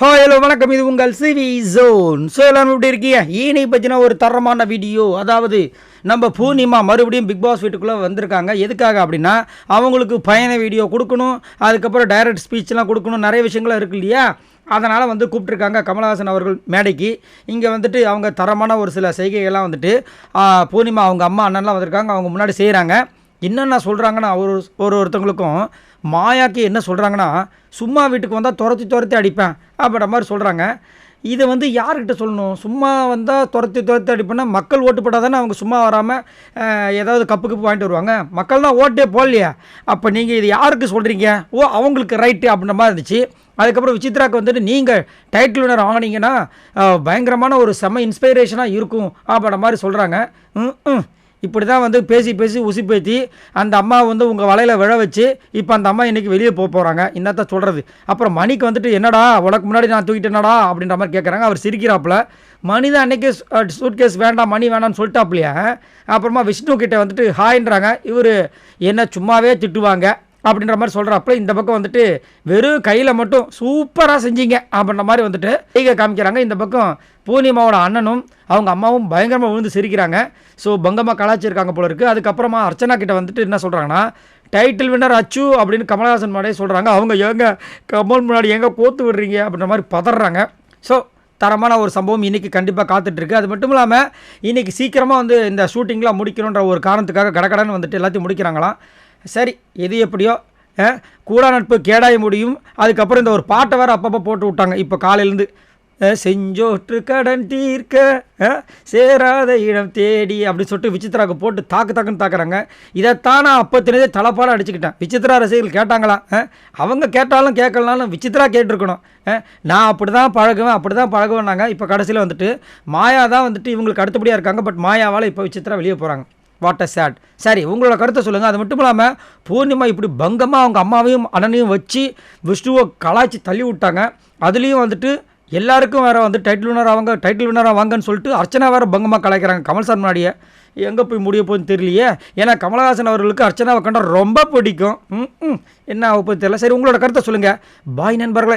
Hi hello வணக்கம். இது உங்கள் சிவி ஜோன். ஸோ எல்லாரும் எப்படி இருக்கீங்க? ஈனை பற்றின ஒரு தரமான வீடியோ அதாவது நம்ம பூர்ணிமா மறுபடியும் பிக் பாஸ் வீட்டுக்குள்ளே வந்திருக்காங்க. எதுக்காக அப்படின்னா அவங்களுக்கு பயண வீடியோ கொடுக்கணும் அதுக்கப்புறம் டைரக்ட் ஸ்பீச்லாம் கொடுக்கணும் நிறைய விஷயங்கள்லாம் இருக்கு இல்லையா? அதனால் வந்து கூப்பிட்ருக்காங்க கமலஹாசன் அவர்கள் மேடைக்கு. இங்கே வந்துட்டு அவங்க தரமான ஒரு சில செய்கைகள்லாம் வந்துட்டு பூர்ணிமா அவங்க அம்மா அண்ணன்லாம் வந்திருக்காங்க. அவங்க முன்னாடி செய்கிறாங்க என்னென்ன சொல்கிறாங்கன்னா ஒரு ஒரு ஒருத்தவங்களுக்கும் மாயாக்கு என்ன சொல்கிறாங்கன்னா சும்மா வீட்டுக்கு வந்தால் துரத்தி துரத்தி அடிப்பேன் அப்படின்ற மாதிரி சொல்கிறாங்க இதை வந்து யார்கிட்ட சொல்லணும்? சும்மா வந்தால் துரத்தி துரத்தி அடிப்பேன்னா மக்கள் ஓட்டு போட்டால் தானே அவங்க சும்மா வராமல் ஏதாவது கப்பு கப்பு வாங்கிட்டு வருவாங்க. மக்கள் தான் ஓட்டே போடலையா. அப்போ நீங்கள் இது யாருக்கு சொல்கிறீங்க ஓ அவங்களுக்கு ரைட்டு அப்படின்ற மாதிரி இருந்துச்சு. அதுக்கப்புறம் விசித்ராக்கு வந்துட்டு நீங்கள் டைட்டில் வினர் வாங்கினீங்கன்னா பயங்கரமான ஒரு செம இன்ஸ்பைரேஷனாக இருக்கும் அப்படின்ற மாதிரி சொல்கிறாங்க ம் ம். இப்படி தான் வந்து பேசி பேசி உசி பேத்தி அந்த அம்மா வந்து உங்கள் வலையில் விழ வச்சு இப்போ அந்த அம்மா இன்றைக்கி வெளியே போக போகிறாங்க என்னத்த சொல்கிறது அப்புறம் மணிக்கு வந்துட்டு என்னடா உனக்கு முன்னாடி நான் தூக்கிட்டேனடா அப்படின்ற மாதிரி கேட்குறாங்க அவர் சிரிக்கிறாப்புல. மணி தான் அன்றைக்கி சூட் கேஸ் வேண்டாம் மணி வேணாம்னு சொல்லிட்டாப்லையா அப்புறமா விஷ்ணு கிட்டே வந்துட்டு ஹாய்ன்றாங்க இவர் என்ன சும்மாவே திட்டுவாங்க. அப்படின்ற மாதிரி சொல்கிறப்ப இந்த பக்கம் வந்துட்டு வெறும் கையில் மட்டும் சூப்பராக செஞ்சீங்க அப்படின்ற மாதிரி வந்துட்டு கையை காமிக்கிறாங்க. இந்த பக்கம் பூர்ணிமாவோட அண்ணனும் அவங்க அம்மாவும் பயங்கரமாக விழுந்து சிரிக்கிறாங்க. ஸோ பங்கமாக கலாச்சிருக்காங்க போல இருக்குது அதுக்கப்புறமா அர்ச்சனா கிட்ட வந்துட்டு என்ன சொல்கிறாங்கன்னா டைட்டில் வின்னர் அச்சு அப்படின்னு கமலஹாசன் முன்னாடியே சொல்கிறாங்க அவங்க எங்க கமல் முன்னாடி எங்கே கோத்து விடுறீங்க அப்படின்ற மாதிரி பதறாங்க. ஸோ தரமான ஒரு சம்பவம் இன்றைக்கி கண்டிப்பாக காத்துட்ருக்கு அது மட்டும் இல்லாமல் இன்றைக்கி சீக்கிரமாக வந்து இந்த ஷூட்டிங்லாம் முடிக்கணுன்ற ஒரு காரணத்துக்காக கடகடன்னு வந்துட்டு எல்லாத்தையும் முடிக்கிறாங்களாம். சரி எது எப்படியோ அஹ், கூடா நட்பு கேடாய முடியும். அதுக்கப்புறம் இந்த ஒரு பாட்டை வேறு அப்பப்போ போட்டு விட்டாங்க. இப்போ காலையிலேருந்து செஞ்சோற்று கடன் தீர்க்க சேராத இடம் தேடி அப்படின்னு சொல்லிட்டு விசித்ராவுக்கு போட்டு தாக்கு தாக்குன்னு தாக்குறாங்க. இதைத்தான் நான் அப்பத்தினதே தலைப்பாட அடிச்சுக்கிட்டேன். விசித்ரா ரசிகர்கள் கேட்டாங்களா? அவங்க கேட்டாலும் கேட்கலனாலும் விசித்ரா கேட்டிருக்கணும். நான் அப்படி தான் பழகுவேன் அப்படி தான் பழகுவேன்னாங்க. இப்போ கடைசியில் வந்துட்டு மாயா தான் வந்துட்டு இவங்களுக்கு அடுத்தபடியாக இருக்காங்க. பட் மாயாவால் இப்போ விசித்ரா வெளியே போகிறாங்க வாட் அ சேட் சரி உங்களோட கருத்தை சொல்லுங்கள் அது மட்டும் இல்லாமல் பூர்ணிமா இப்படி பங்கமாக அவங்க அம்மாவையும் அண்ணனையும் வச்சு விஷ்ணுவை கலாய்ச்சி தள்ளி விட்டாங்க. அதுலேயும் வந்துட்டு எல்லாருக்கும் வேறு வந்து டைட்டில் வினர் அவங்க டைட்டில் வினராக வாங்கன்னு சொல்லிட்டு அர்ச்சனா வேறு பங்கமாக கலாய்க்கிறாங்க. கமல் சார் முன்னாடியே. எங்கே போய் முடிய போகுதுன்னு தெரியலையே. ஏன்னா கமலஹாசன் அவர்களுக்கு அர்ச்சனாவை கண்டா ரொம்ப பிடிக்கும். ம் என்ன ஆக தெரியல. சரி உங்களோட கருத்தை சொல்லுங்கள் பாய் நண்பர்களே.